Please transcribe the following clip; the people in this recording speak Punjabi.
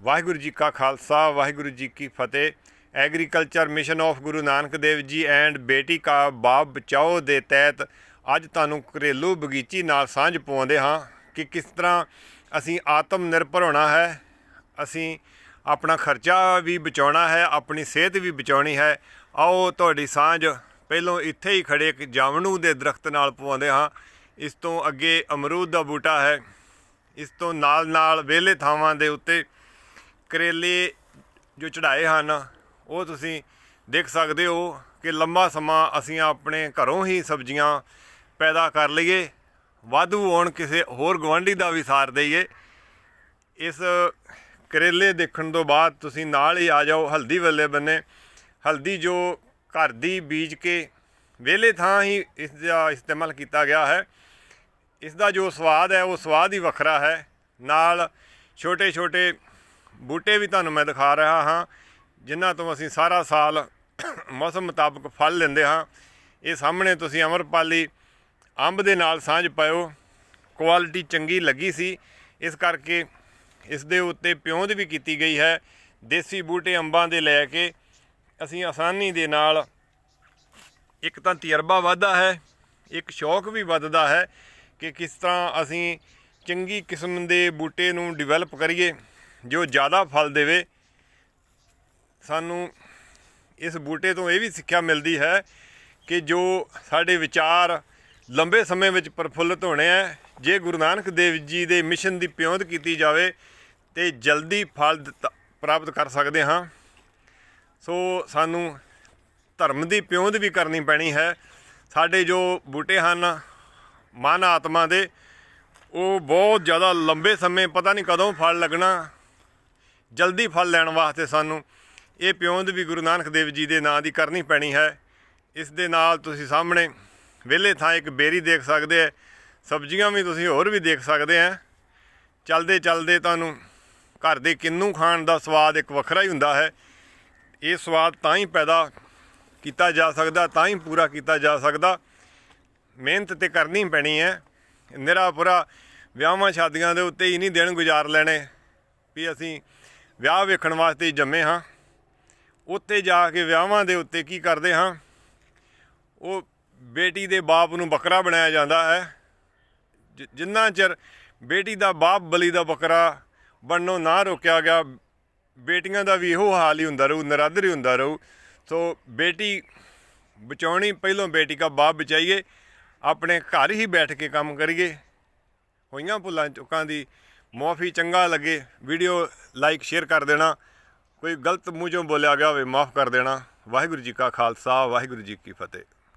ਵਾਹਿਗੁਰੂ ਜੀ ਕਾ ਖਾਲਸਾ, ਵਾਹਿਗੁਰੂ ਜੀ ਕੀ ਫਤਿਹ। Agriculture mission of Guru Nanak Dev ji and ਬੇਟੀ ਕਾ ਬਾਪ ਬਚਾਓ ਦੇ ਤਹਿਤ ਅੱਜ ਤੁਹਾਨੂੰ ਘਰੇਲੂ ਬਗੀਚੀ ਨਾਲ ਸਾਂਝ ਪਾਉਂਦੇ ਹਾਂ ਕਿ ਕਿਸ ਤਰ੍ਹਾਂ ਅਸੀਂ ਆਤਮ ਨਿਰਭਰ ਹੋਣਾ ਹੈ, ਅਸੀਂ ਆਪਣਾ ਖਰਚਾ ਵੀ ਬਚਾਉਣਾ ਹੈ, ਆਪਣੀ ਸਿਹਤ ਵੀ ਬਚਾਉਣੀ ਹੈ। ਆਓ ਤੁਹਾਡੀ ਸਾਂਝ ਪਹਿਲੋਂ ਇੱਥੇ ਹੀ ਖੜੇ ਇੱਕ ਜਾਮਣੂ ਦੇ ਦਰਖਤ ਨਾਲ ਪਵਾਉਂਦੇ ਹਾਂ। ਇਸ ਤੋਂ ਅੱਗੇ ਅਮਰੂਦ ਦਾ ਬੂਟਾ ਹੈ। ਇਸ ਤੋਂ ਨਾਲ ਨਾਲ ਵਿਹਲੇ ਥਾਵਾਂ ਦੇ ਉੱਤੇ ਕਰੇਲੇ ਜੋ ਚੜਾਏ ਹਨ, ਉਹ ਤੁਸੀਂ ਦੇਖ ਸਕਦੇ ਹੋ ਕਿ ਲੰਮਾ ਸਮਾਂ ਅਸੀਂ ਆਪਣੇ ਘਰੋਂ ਹੀ ਸਬਜ਼ੀਆਂ ਪੈਦਾ ਕਰ ਲਈਏ, ਵਾਧੂ ਹੋਣ ਕਿਸੇ ਹੋਰ ਗਵਾਂਢੀ ਦਾ ਵੀ ਸਾਰ ਦਈਏ। ਇਸ ਕਰੇਲੇ ਦੇਖਣ ਤੋਂ ਬਾਅਦ ਤੁਸੀਂ ਨਾਲ ਹੀ ਆ ਜਾਓ, ਹਲਦੀ ਵੱਲੇ ਬੰਨੇ। ਹਲਦੀ ਜੋ ਘਰ ਦੀ ਬੀਜ ਕੇ ਵਿਹਲੇ ਥਾਂ ਹੀ ਇਸ ਦਾ ਇਸਤੇਮਾਲ ਕੀਤਾ ਗਿਆ ਹੈ। ਇਸ ਦਾ ਜੋ ਸਵਾਦ ਹੈ, ਉਹ ਸਵਾਦ ਹੀ ਵੱਖਰਾ ਹੈ। ਨਾਲ ਛੋਟੇ ਛੋਟੇ ਬੂਟੇ ਵੀ ਤੁਹਾਨੂੰ ਮੈਂ ਦਿਖਾ ਰਿਹਾ ਹਾਂ, ਜਿਨ੍ਹਾਂ ਤੋਂ ਅਸੀਂ ਸਾਰਾ ਸਾਲ ਮੌਸਮ ਮੁਤਾਬਕ ਫਲ ਲੈਂਦੇ ਹਾਂ। ਇਹ ਸਾਹਮਣੇ ਤੁਸੀਂ ਅਮਰਪਾਲੀ ਅੰਬ ਦੇ ਨਾਲ ਸਾਂਝ ਪਾਇਓ। ਕੁਆਲਿਟੀ ਚੰਗੀ ਲੱਗੀ ਸੀ। ਇਸ ਕਰਕੇ ਇਸ ਦੇ ਉੱਤੇ ਪਿਉਂਦ ਵੀ ਕੀਤੀ ਗਈ ਹੈ। ਦੇਸੀ ਬੂਟੇ ਅੰਬਾਂ ਦੇ ਲੈ ਕੇ ਅਸੀਂ ਆਸਾਨੀ ਦੇ ਨਾਲ ਇੱਕ ਤਾਂ ਤਜਰਬਾ ਵੱਧਦਾ ਹੈ, ਇੱਕ ਸ਼ੌਕ ਵੀ ਵੱਧਦਾ ਹੈ ਕਿ ਕਿਸ ਤਰ੍ਹਾਂ ਅਸੀਂ ਚੰਗੀ ਕਿਸਮ ਦੇ ਬੂਟੇ ਨੂੰ ਡਿਵੈਲਪ ਕਰੀਏ। ਜੋ ਜ਼ਿਆਦਾ ਫਲ ਦੇਵੇ, ਸਾਨੂੰ ਇਸ ਬੂਟੇ ਤੋਂ ਇਹ ਵੀ ਸਿੱਖਿਆ ਮਿਲਦੀ ਹੈ ਕਿ ਜੋ ਸਾਡੇ ਵਿਚਾਰ ਲੰਬੇ ਸਮੇਂ ਵਿੱਚ ਪ੍ਰਫੁੱਲਤ ਹੋਣੇ ਹੈ, ਜੇ ਗੁਰੂ ਨਾਨਕ ਦੇਵ ਜੀ ਦੇ ਮਿਸ਼ਨ ਦੀ ਪਿਉਂਦ ਕੀਤੀ ਜਾਵੇ, ਤੇ ਜਲਦੀ ਫਲ ਪ੍ਰਾਪਤ ਕਰ ਸਕਦੇ ਹਾਂ। ਸੋ ਸਾਨੂੰ ਧਰਮ ਦੀ ਪਿਉਂਦ ਵੀ ਕਰਨੀ ਪੈਣੀ ਹੈ। ਸਾਡੇ ਜੋ ਬੂਟੇ ਹਨ, ਮਨ ਆਤਮਾ ਦੇ, ਉਹ ਬਹੁਤ ਜ਼ਿਆਦਾ ਲੰਬੇ ਸਮੇਂ ਪਤਾ ਨਹੀਂ ਕਦੋਂ ਫਲ ਲੱਗਣਾ ਜਲਦੀ ਫਲ ਲੈਣ ਵਾਸਤੇ ਸਾਨੂੰ ਇਹ ਪਿਉਂਦ ਵੀ ਗੁਰੂ ਨਾਨਕ ਦੇਵ ਜੀ ਦੇ ਨਾਂ ਦੀ ਕਰਨੀ ਪੈਣੀ ਹੈ। ਇਸ ਦੇ ਨਾਲ ਤੁਸੀਂ ਸਾਹਮਣੇ ਵਿਹਲੇ ਥਾਂ ਇੱਕ ਬੇਰੀ ਦੇਖ ਸਕਦੇ ਆ ਸਬਜ਼ੀਆਂ ਵੀ ਤੁਸੀਂ ਹੋਰ ਵੀ ਦੇਖ ਸਕਦੇ ਆ ਚਲਦੇ ਚਲਦੇ ਤੁਹਾਨੂੰ ਘਰ ਦੇ ਕਿੰਨੂ ਖਾਣ ਦਾ ਸਵਾਦ ਇੱਕ ਵੱਖਰਾ ਹੀ ਹੁੰਦਾ ਹੈ। ਇਹ ਸਵਾਦ ਤਾਂ ਹੀ ਪੈਦਾ ਕੀਤਾ ਜਾ ਸਕਦਾ, ਤਾਂ ਹੀ ਪੂਰਾ ਕੀਤਾ ਜਾ ਸਕਦਾ। ਮਿਹਨਤ ਤੇ ਕਰਨੀ ਪੈਣੀ ਹੈ। ਨਿਰਾ ਪੂਰਾ ਵਿਆਹਾਂ ਸ਼ਾਦੀਆਂ ਦੇ ਉੱਤੇ ਹੀ ਨਹੀਂ ਦਿਨ ਗੁਜ਼ਾਰ ਲੈਣੇ। ਵੀ ਅਸੀਂ ਵਿਆਹ ਵੇਖਣ ਵਾਸਤੇ ਜੰਮੇ ਹਾਂ। ਉੱਤੇ ਜਾ ਕੇ ਵਿਆਹਾਂ ਦੇ ਉੱਤੇ ਕੀ ਕਰਦੇ ਹਾਂ? ਉਹ ਬੇਟੀ ਦੇ ਬਾਪ ਨੂੰ ਬੱਕਰਾ ਬਣਾਇਆ ਜਾਂਦਾ ਹੈ। ਜਿ- ਜਿੰਨਾ ਚਿਰ ਬੇਟੀ ਦਾ ਬਾਪ ਬਲੀ ਦਾ ਬੱਕਰਾ ਬਣਨੋਂ ਨਾ ਰੋਕਿਆ ਗਿਆ, ਬੇਟੀਆਂ ਦਾ ਵੀ ਇਹੋ ਹਾਲ ਹੀ ਹੁੰਦਾ ਰਹੂ, ਨਰਾਦਰ ਹੀ ਹੁੰਦਾ ਰਹੂ। ਸੋ ਬੇਟੀ ਬਚਾਉਣੀ, ਪਹਿਲੋਂ ਬੇਟੀ ਦਾ ਬਾਪ ਬਚਾਈਏ, ਆਪਣੇ ਘਰ ਹੀ ਬੈਠ ਕੇ ਕੰਮ ਕਰੀਏ। ਹੋਈਆਂ ਭੁੱਲਾਂ ਚੁੱਕਾਂ ਦੀ ਮਾਫੀ ਚੰਗਾ ਲੱਗੇ, ਵੀਡੀਓ ਲਾਈਕ ਸ਼ੇਅਰ ਕਰ ਦੇਣਾ। ਕੋਈ ਗਲਤ ਮੂੰਹ ਚੋਂ ਬੋਲਿਆ ਗਿਆ ਹੋਵੇ, ਮਾਫ ਕਰ ਦੇਣਾ। ਵਾਹਿਗੁਰੂ ਜੀ ਕਾ ਖਾਲਸਾ, ਵਾਹਿਗੁਰੂ ਜੀ ਕੀ ਫਤਿਹ।